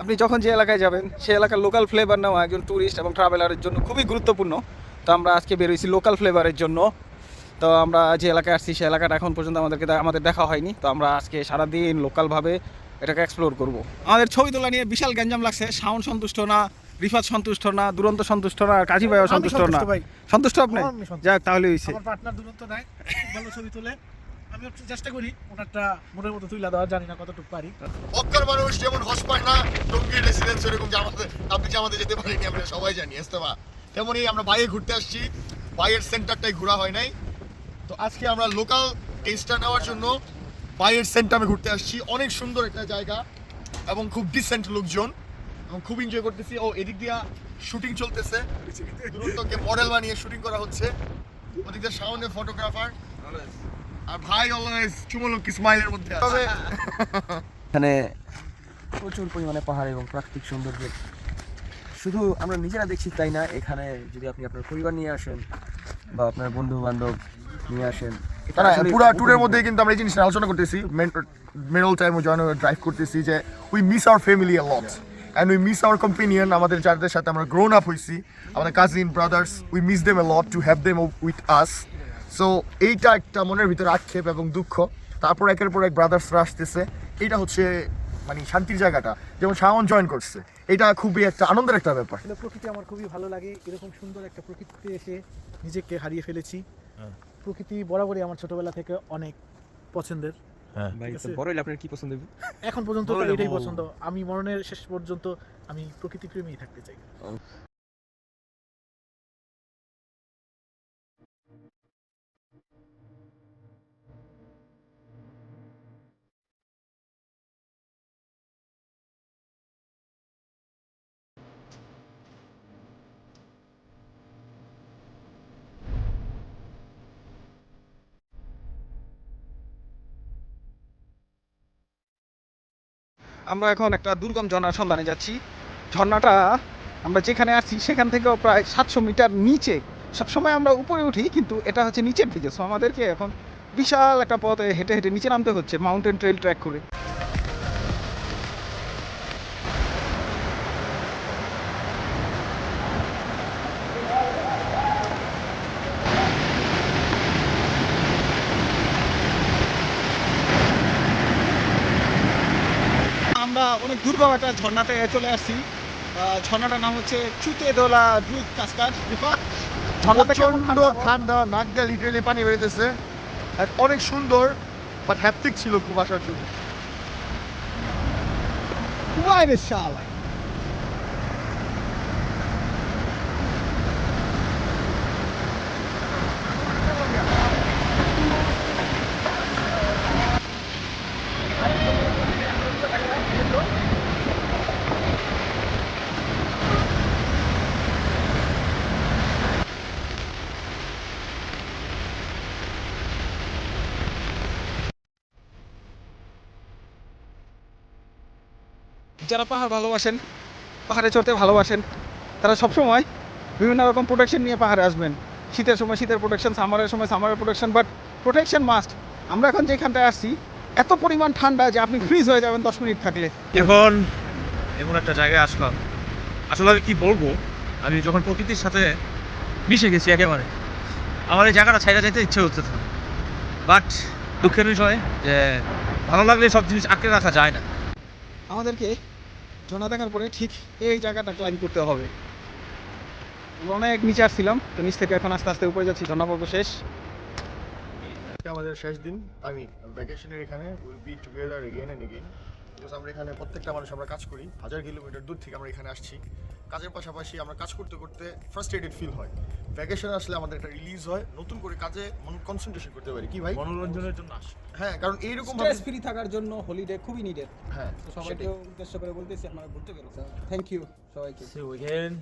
আপনি যখন যে এলাকায় যাবেন সেই এলাকার লোকাল ফ্লেভার নেওয়া একজন ট্যুরিস্ট এবং ট্রাভেলারের জন্য খুবই গুরুত্বপূর্ণ। তো আমরা আজকে বেরোইছি লোকাল ফ্লেভারের জন্য। তো আমরা যে এলাকায় আসছি সেই এলাকাটা এখন পর্যন্ত আমাদেরকে আমাদের দেখা হয়নি। তো আমরা আজকে সারাদিন লোকালভাবে এটাকে এক্সপ্লোর করব। আমাদের ছবি তোলা নিয়ে বিশাল গ্যাঞ্জাম লাগছে সাউন্ড সন্তুষ্ট না। রিফাত সন্তুষ্ট না দুরন্ত সন্তুষ্ট না আর কাজী ভাইও সন্তুষ্ট না। সন্তুষ্ট ভাই। সন্তুষ্ট আপনি? যাক তাহলে হয়েছে আমার পার্টনার দুরন্ত নাই ভালো ছবি তুলে। আমি একটু চেষ্টা করি ওনারটা মনের মতো তুইলা দেওয়ার জানি না কতটুকু পারি। অক্কর মানুষ যেমন হস পায় না টঙ্গীর রেসিডেন্স এরকম জামাতে আপনি জামাতে যেতে পারেনি আমরা সবাই জানি ইস্তেমা তেমনই আমরা বাইরে ঘুরতে আসছি বাইরের সেন্টারটাই ঘোরা হয় নাই। তো আজকে আমরা লোকাল টেস্টটা নেওয়ার জন্য বাইরের সেন্টারে ঘুরতে আসছি। অনেক সুন্দর একটা জায়গা এবং খুব ডিসেন্ট লোকজন। এবং খুব এনজয় করতেছি। ও এদিক দিয়া শুটিং চলতেছে। দুরন্তকে মডেল বানিয়ে শুটিং করা হচ্ছে। ওদিক দিয়ে সাউন্ডে ফটোগ্রাফার আর ভাই অলওয়েজ চুমলকি স্মাইলের মধ্যে আছে। এখানে প্রচুর পরিমাণে পাহাড় এবং প্রাকৃতিক সৌন্দর্য। শুধু আমরা নিজেরা দেখছি তাই না এখানে যদি আপনি আপনার পরিবার নিয়ে আসেন বা আপনার বন্ধু বান্ধব নিয়ে আসেন পুরো ট্যুরের মধ্যে কিন্তু আমরা এই জিনিসটা আলোচনা করতেছি। টাইম ও জয়েন ড্রাইভ করতেছি যে we miss our family a lot and we miss our companion আমাদের যাদের সাথে আমরা গ্রোন আপ হয়েছি আমাদের cousin brothers we miss them a lot to have them with us so এইটা একটা মনের ভিতরে আক্ষেপ এবং দুঃখ। তারপর একের পর এক ব্রাদার্সরা আসতেছে। এইটা হচ্ছে মানে শান্তির জায়গাটা। যেমন শাওন জয়েন করছে। এটা খুবই একটা আনন্দের একটা ব্যাপার। প্রকৃতি আমার খুবই ভালো লাগে। এরকম সুন্দর একটা প্রকৃতিতে এসে নিজেকে হারিয়ে ফেলেছি। প্রকৃতি বরাবরই আমার ছোটবেলা থেকে অনেক পছন্দের। ভাই তো আছে। বড় হইলে আপনার কি পছন্দ এখন পর্যন্ত এটাই পছন্দ। আমি মরণের শেষ পর্যন্ত আমি প্রকৃতি প্রেমী থাকতে চাই। আমরা এখন একটা দুর্গম ঝর্ণার সন্ধানে যাচ্ছি। ঝর্ণাটা আমরা যেখানে আসছি সেখান থেকেও প্রায় সাতশো মিটার নিচে। সবসময় আমরা উপরে উঠি, কিন্তু এটা হচ্ছে নিচের দিকে। সো আমাদেরকে এখন বিশাল একটা পথে হেঁটে হেঁটে নিচে নামতে হচ্ছে মাউন্টেন ট্রেল ট্র্যাক করে। অনেক দুর্গম একটা ঝর্ণাতে চলে আসছি। ঝর্ণাটার নাম হচ্ছে চুতে দোলা দুধ কাসকার ঝর্ণাটা কেমন প্রচণ্ড ঠান্ডা নাক দিয়ে লিটারেলি পানি বেরোতেছে আর অনেক সুন্দর বাট হ্যাপটিক ছিল খুব আসার জন্য শালা। যারা পাহাড় ভালোবাসেন পাহাড়ে চড়তে ভালোবাসেন তারা সবসময় বিভিন্ন রকম প্রোটেকশন নিয়ে পাহাড়ে আসবেন। শীতের সময় শীতের প্রোটেকশন সামারের সময় সামারের প্রোটেকশন বাট প্রোটেকশন মাস্ট আমরা এখন যেখানটায় আসছি এত পরিমাণ ঠান্ডা যে আপনি ফ্রিজ হয়ে যাবেন দশ মিনিট থাকলে। এখন এমন একটা জায়গায় আসলাম। আসলে আমি কি বলব? আমি যখন প্রকৃতির সাথে মিশে গেছি একেবারে আমার এই জায়গাটা ছাইরা যেতে ইচ্ছে হচ্ছে না। বাট দুঃখের বিষয় যে ভালো লাগলে সব জিনিস আঁকড়ে রাখা যায় না। আমাদেরকে ঝর্ণা দেখার পরে ঠিক এই জায়গাটা ক্লাইম করতে হবে। অনেক নিচে আসছিলাম, তো নিচ থেকে এখন আস্তে আস্তে উপরে যাচ্ছি। ঝর্ণা পর্ব শেষ। আমাদের শেষ দিন। আমি ভ্যাকেশনের এখানে will be together again and because আমরা এখানে প্রত্যেকটা মানুষ আমরা কাজ করি। হাজার কিলোমিটার দূর থেকে আমরা এখানে আসছি। কাজের পাশাপাশি আমরা কাজ করতে করতে ফ্রাস্ট্রেটেড ফিল হয়। ভ্যাকেশন আসলে আমাদের একটা রিলিজ হয়। নতুন করে কাজে কনসেন্ট্রেশন করতে পারি। কি ভাই? মনোরঞ্জনের জন্য আসে হ্যাঁ কারণ এইরকম স্ট্রেস ফ্রি থাকার জন্য হলিডে খুবই নিডেড হ্যাঁ তো সবাইকে উদ্দেশ্য করে বলতেছি আমরা ঘুরতে গেলাম থ্যাংক ইউ সবাইকে। See you again.